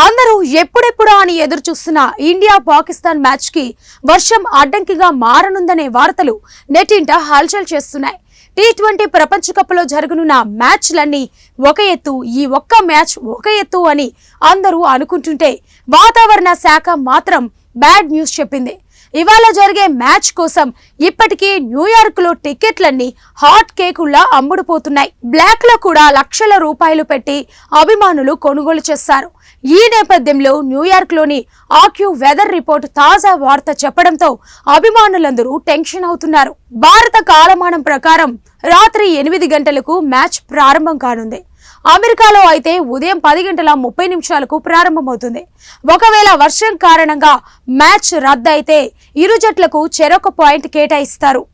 అందరూ ఎప్పుడెప్పుడా అని ఎదురు చూస్తున్న ఇండియా పాకిస్తాన్ మ్యాచ్కి వర్షం అడ్డంకిగా మారనుందనే వార్తలు నెటింట హల్చల్ చేస్తున్నాయి. టీ ట్వంటీ ప్రపంచ కప్లో జరగనున్న మ్యాచ్లన్నీ ఒక ఎత్తు ఈ ఒక్క మ్యాచ్ ఒక ఎత్తు అని అందరూ అనుకుంటుంటే వాతావరణ శాఖ మాత్రం బ్యాడ్ న్యూస్ చెప్పింది. ఇవాళ జరిగే మ్యాచ్ కోసం ఇప్పటికీ న్యూయార్క్లో టికెట్లన్నీ హాట్ కేకుల్లా అమ్ముడుపోతున్నాయి బ్లాక్లో కూడా లక్షల రూపాయలు పెట్టి అభిమానులు కొనుగోలు చేస్తారు. ఈ నేపథ్యంలో న్యూయార్క్లోని ఆక్యూ వెదర్ రిపోర్ట్ తాజా వార్త చెప్పడంతో అభిమానులందరూ టెన్షన్ అవుతున్నారు. భారత కాలమానం ప్రకారం రాత్రి ఎనిమిది గంటలకు మ్యాచ్ ప్రారంభం కానుంది. అమెరికాలో అయితే ఉదయం పది గంటల ముప్పై నిమిషాలకు ప్రారంభమవుతుంది. ఒకవేళ వర్షం కారణంగా మ్యాచ్ రద్దయితే ఇరు జట్లకు చెరొక పాయింట్ కేటాయిస్తారు.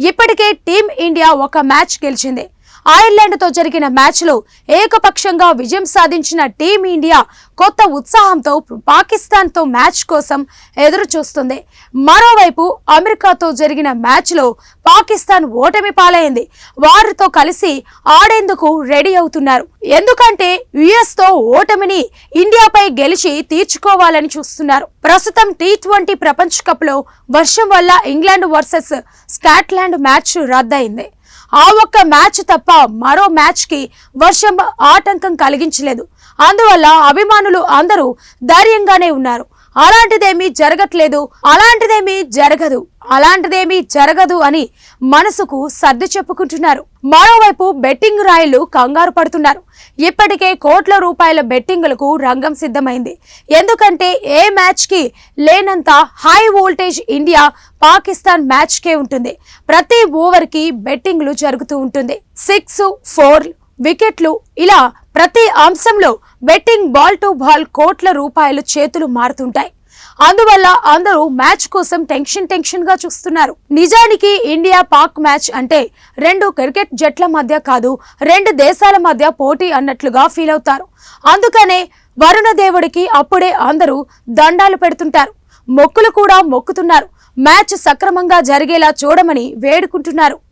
ఇప్పటికే టీం-ఇండియా ఒక మ్యాచ్ గెలిచింది. ఐర్లాండ్తో జరిగిన మ్యాచ్లో ఏకపక్షంగా విజయం సాధించిన టీం-ఇండియా కొత్త ఉత్సాహంతో పాకిస్తాన్తో మ్యాచ్ కోసం ఎదురు చూస్తుంది మరోవైపు అమెరికాతో జరిగిన మ్యాచ్లో పాకిస్తాన్ ఓటమి పాలైంది. వారితో కలిసి ఆడేందుకు రెడీ అవుతున్నారు. ఎందుకంటే యుఎస్తో ఓటమిని ఇండియాపై గెలిచి తీర్చుకోవాలని చూస్తున్నారు. ప్రస్తుతం టీ ట్వంటీ ప్రపంచ వర్షం వల్ల ఇంగ్లాండ్ వర్సెస్ స్కాట్లాండ్ మ్యాచ్ రద్దయింది. ఆ ఒక్క మ్యాచ్ తప్ప మరో మ్యాచ్కి వర్షం ఆటంకం కలిగించలేదు. అందువల్ల అభిమానులు అందరూ ధైర్యంగానే ఉన్నారు. అలాంటిదేమీ జరగట్లేదు అలాంటిదేమీ జరగదు అలాంటిదేమీ జరగదు అని మనసుకు సర్ది చెప్పుకుంటున్నారు. మరోవైపు బెట్టింగ్ రాయలు కంగారు పడుతున్నారు. ఇప్పటికే కోట్ల రూపాయల బెట్టింగులకు రంగం సిద్ధమైంది. ఎందుకంటే ఏ మ్యాచ్కి లేనంత హై వోల్టేజ్ ఇండియా పాకిస్తాన్ మ్యాచ్కే ఉంటుంది. ప్రతి ఓవర్కి బెట్టింగ్లు జరుగుతూ ఉంటుంది. సిక్స్ ఫోర్ వికెట్లు ఇలా ప్రతి అంశంలో బెట్టింగ్ బాల్ టు బాల్ కోట్ల రూపాయలు చేతులు మారుతుంటాయి. అందువల్ల అందరూ మ్యాచ్ కోసం టెన్షన్ టెన్షన్గా చూస్తున్నారు. నిజానికి ఇండియా పాక్ మ్యాచ్ అంటే రెండు క్రికెట్ జట్ల మధ్య కాదు రెండు దేశాల మధ్య పోటీ అన్నట్లుగా ఫీల్ అవుతారు. అందుకనే వరుణ దేవుడికి అప్పుడే అందరూ దండాలు పెడుతుంటారు. మొక్కులు కూడా మొక్కుతున్నారు. మ్యాచ్ సక్రమంగా జరిగేలా చూడమని వేడుకుంటున్నారు.